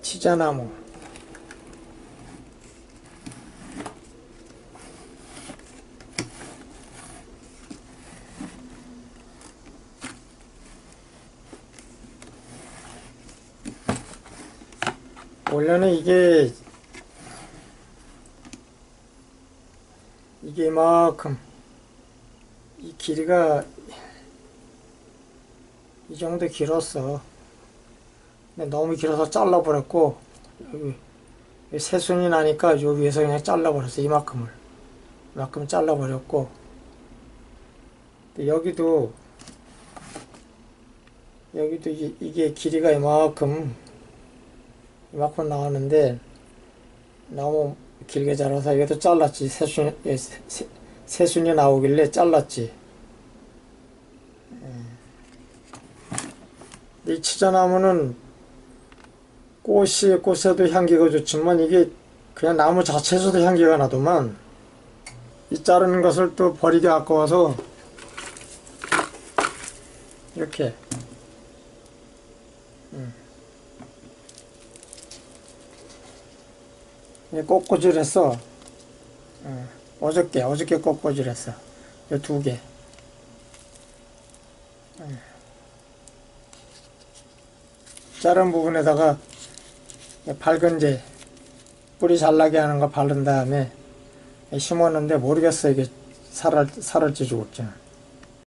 치자나무. 원래는 이게 이게 이만큼 이 길이가 이 정도 길었어. 근데 너무 길어서 잘라버렸고 여기 새순이 나니까 요 위에서 그냥 잘라버렸어 이만큼을. 이만큼 잘라버렸고. 여기도 여기도 이게, 이게 길이가 이만큼 이만큼 나왔는데 너무 길게 자라서 이것도 잘랐지. 새- 새- 새순이 나오길래 잘랐지. 예. 이 치자나무는 꽃이 꽃에도 향기가 좋지만 이게 그냥 나무 자체에서도 향기가 나더만 이 자르는 것을 또 버리기 아까워서 이렇게. 음. 꽃꽂이를 했어 어, 어저께 어저께 꽃꽂이를 했어 이 두개. 자른 부분에다가 밝은제 뿌리 잘 나게 하는 거 바른 다음에 심었는데 모르겠어 이게 살을 살을지 죽을지